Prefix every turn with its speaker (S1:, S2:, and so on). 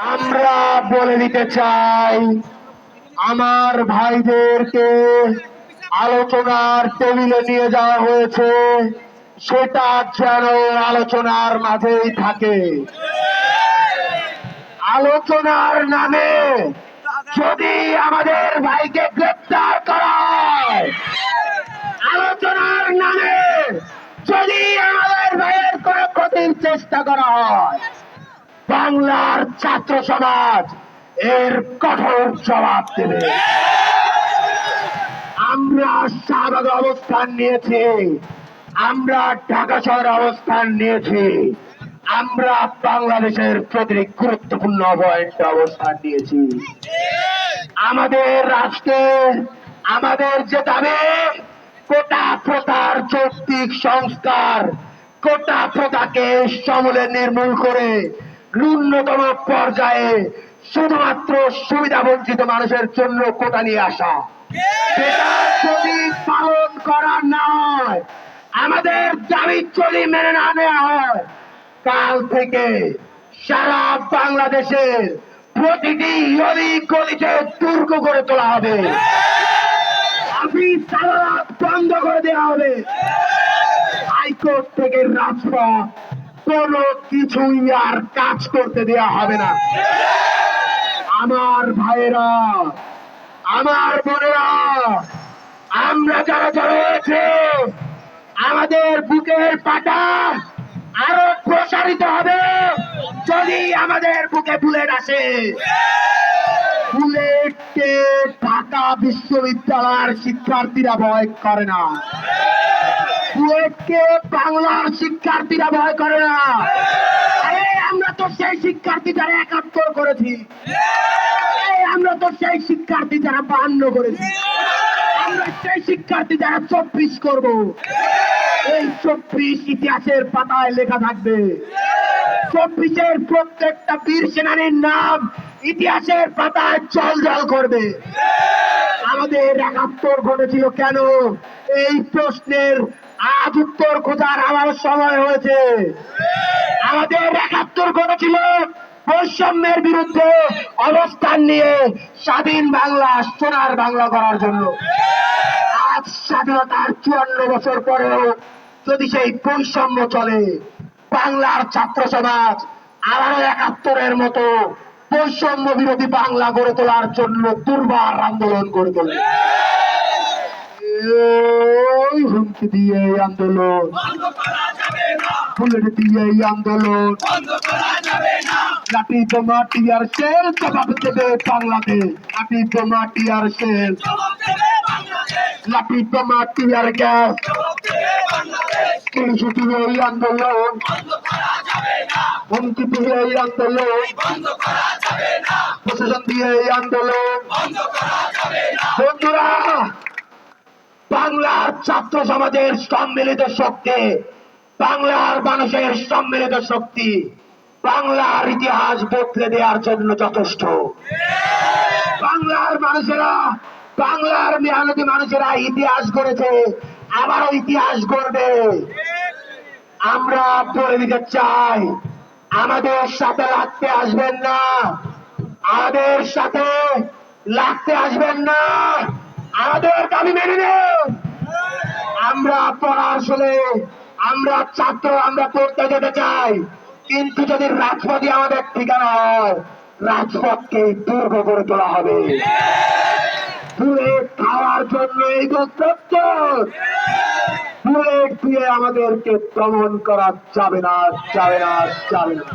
S1: আমরা বলে দিতে চাই, আমার ভাইদেরকে আলোচনার টেবিলে নিয়ে যাওয়া হয়েছে, সেটা যেন আলোচনার মাঝেই থাকে। আলোচনার নামে যদি আমাদের ভাইকে গ্রেপ্তার করা হয়, আলোচনার নামে যদি আমাদের ভাইয়ের কোনো ক্ষতির চেষ্টা করা হয় বাংলার ছাত্র সমাজ এর কঠোর জবাব দেবে। আমরা শাহবাগ অবস্থান নিয়েছি। আমরা ঢাকা শহরে অবস্থান নিয়েছি। আমরা বাংলাদেশের প্রতিটি গুরুত্বপূর্ণ পয়েন্টে অবস্থান নিয়েছি। আমাদের রাষ্ট্রে, আমাদের যে দাবি, কোটা প্রথার যৌক্তিক সংস্কার, কোটা প্রথাকে সমূলে নির্মূল করে ন্যূনতম পর্যায়ে শুধুমাত্র সুবিধা বঞ্চিত মানুষের জন্য কোটা নিয়ে আসা। সেটা যদি পালন করা না হয়, আমাদের দাবি যদি মেনে না নেওয়া হয়, কাল থেকে সারা বাংলাদেশের প্রতিটি অলি গলিতে দুর্গ করে তোলা হবে। অফিস বন্ধ করে দেওয়া হবে। হাইকোর্ট থেকে রাজপথ কোনো কিছুই আর কাজ করতে দেওয়া হবে না। আমার ভাইয়েরা, আমার বোনেরা, আমরা যারা যারা আমাদের বুকের পাটা আরও প্রসারিত হবে যদি আমাদের বুকে বুলেট আসে। বুলেটকে ঢাকা বিশ্ববিদ্যালয়ের শিক্ষার্থীরা ভয় করে না। বাংলার শিক্ষার্থীরা ভয় করে না। আরে, আমরা তো সেই শিক্ষার্থী যারা একাত্তর করেছি। আমরা তো সেই শিক্ষার্থী যারা বাহান্ন করেছি। আমরা সেই শিক্ষার্থী যারা চব্বিশ করব। এই চব্বিশ ইতিহাসের পাতায় লেখা থাকবে। চব্বিশের প্রত্যেকটা বীর সেনানীর নাম ইতিহাসের পাতায় জল জল করবে। আমাদের একাত্তর ঘটেছিল কেন? এই প্রশ্নের আজ উত্তর খোঁজার আমার সময় হয়েছে। আমাদের একাত্তর ঘটেছিল বৈষম্যের বিরুদ্ধে অবস্থান নিয়ে স্বাধীন বাংলা, সোনার বাংলা করার জন্য। আজ স্বাধীনতার চুয়ান্ন বছর পরেও যদি সেই বৈষম্য চলে, বাংলার ছাত্র সমাজ আবারও একাত্তরের মতো বৈষম্য বিরোধী বাংলা গড়ে তোলার জন্য দুর্বার আন্দোলন করে তোলে। হুমকি দিয়ে এই আন্দোলন বুলেট দিয়ে এই আন্দোলন লাঠি বোমা টিয়ার সেল জবাব দেবে বাংলাদেশ লাঠি বোমা টিয়ার সেল লাঠি বোমা টিয়ার গ্যাস পুলিশ দিয়ে এই আন্দোলন হুমকি দিয়ে এই আন্দোলন প্রশাসন দিয়ে এই আন্দোলন বন্ধুরা বাংলার ছাত্র সমাজের সম্মিলিত শক্তি, বাংলার মানুষের সম্মিলিত শক্তি, বাংলার ইতিহাস বদলে দেওয়ার জন্য যথেষ্ট। বাংলার মানুষেরা, বাংলার মেহনতি মানুষেরা ইতিহাস গড়েছে, আবারও ইতিহাস গড়বে। আমরা বলে দিতে চাই, আমাদের সাথে লাগতে আসবেন না, আমাদের সাথে লাগতে আসবেন না, আমাদের দাবি মেনে নেন। আমরা পড়াশোনে আমরা ছাত্র, আমরা পড়তে যেতে চাই। কিন্তু যদি রাজপথই আমাদের ঠিকানা হয়, রাজপথকে দুর্গ করে তোলা হবে। খাওয়ার জন্য এই বুলেট দিয়ে আমাদেরকে দমন করা যাবে না যাবে না যাবে না।